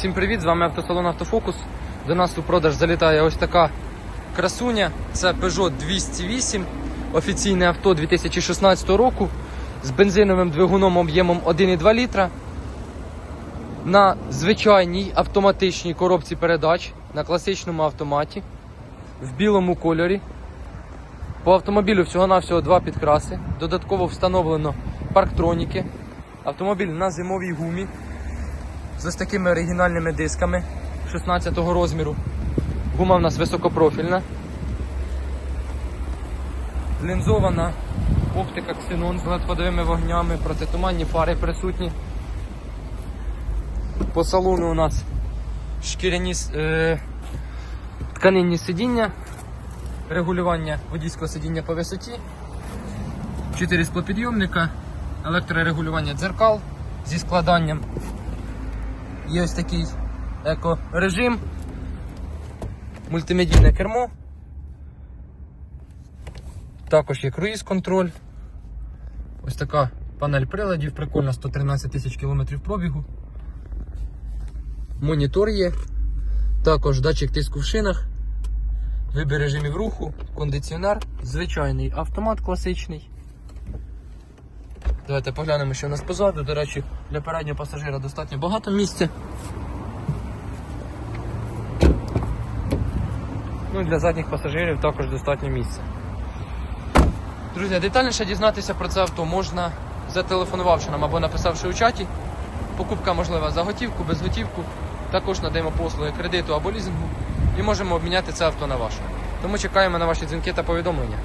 Всім привіт, з вами автосалон Автофокус. До нас у продаж залітає ось така красуня. Це Peugeot 208, офіційне авто 2016 року з бензиновим двигуном об'ємом 1,2 літра. На звичайній автоматичній коробці передач на класичному автоматі в білому кольорі. По автомобілю всього-навсього два підкраси. Додатково встановлено парктроніки. Автомобіль на зимовій гумі з ось такими оригінальними дисками 16-го розміру. Гума в нас високопрофільна. Лінзована оптика ксенон з LED-ходовими вогнями, протитуманні фари присутні. По салону у нас шкіряні е, тканинні сидіння, регулювання водійського сидіння по висоті, 4 склопідйомника, електрорегулювання дзеркал зі складанням Є ось такий екорежим, мультимедійне кермо. Також є круїз-контроль. Ось така панель приладів, прикольна 113 тисяч кілометрів пробігу. Монітор є. Також датчик тиску в шинах, вибір режимів руху, кондиціонер, звичайний автомат класичний. Давайте поглянемо, що у нас позаду. До речі, для переднього пасажира достатньо багато місця. Ну і для задніх пасажирів також достатньо місця. Друзі, детальніше дізнатися про це авто можна зателефонувавши нам або написавши у чаті. Покупка можлива за готівку, без готівку. Також надаємо послуги кредиту або лізингу і можемо обміняти це авто на ваше. Тому чекаємо на ваші дзвінки та повідомлення.